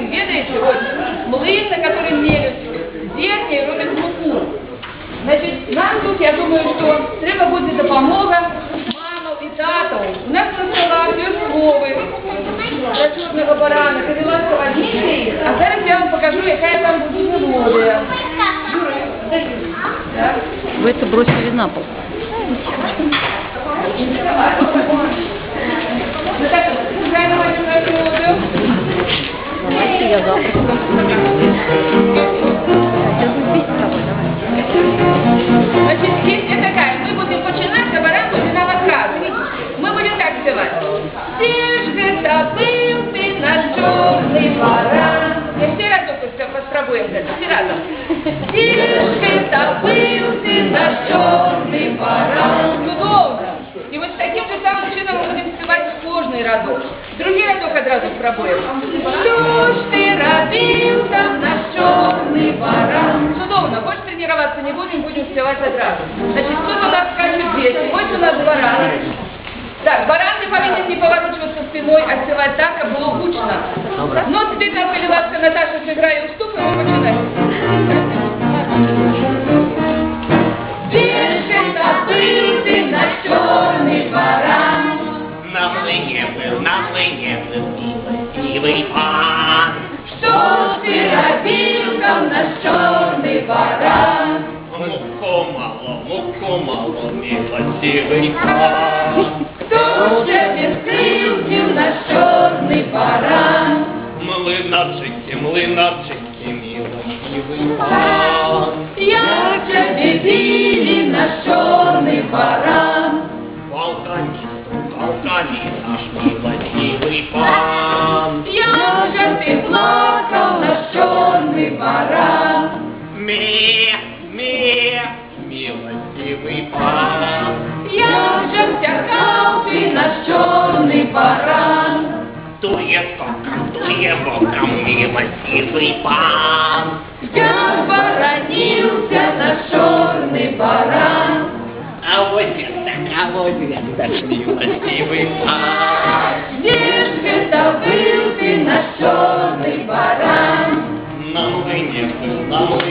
млин, ведаете, вот, млин, на который мелют зерня і роблять муку. Значить, нам тут, я думаю, що треба буде допомога мамам і татам. У нас на столах є слови для чорного барана, переласка водителей, а зараз я вам покажу, яка там буде мелодія. Юра, дай. Так. Вы это бросили на пол. Значит, песня такая. Мы будем починать, а баран будет нам. Мы будем так спевать. Где ж ты, наш черный баран? Я все разом все попробуем это, все разом. Где ж это был ты, наш сложный радок. Другий радок одразу спробуем. Что ж ты родил там наш черный баран? Чудовно. Больше тренироваться не будем, будем спевать одразу. Значит, тут у нас скачут дети. Вот у нас баран. Так, баран не повинен не поворачиваться спиной, а спевать так, как было гучно. Ну, теперь нам Ласка Наташа сыграет уступ, и мы начинаем. Милостивый пан. Что ты там наш черный баран? Муку мало, муку мало, милостивый пан. Кто же бескрыльцем наш черный баран? Млинарчики, млинарчики, Ме, ме, милостивый пан. Як же втякал ты наш черный баран? Туе скоком, туе боком, милостивый пан. Как боронился наш черный баран? А вот это, а вот это, милостивый пан. Где ж это был ты наш черный баран? На млыне был, на млыне был,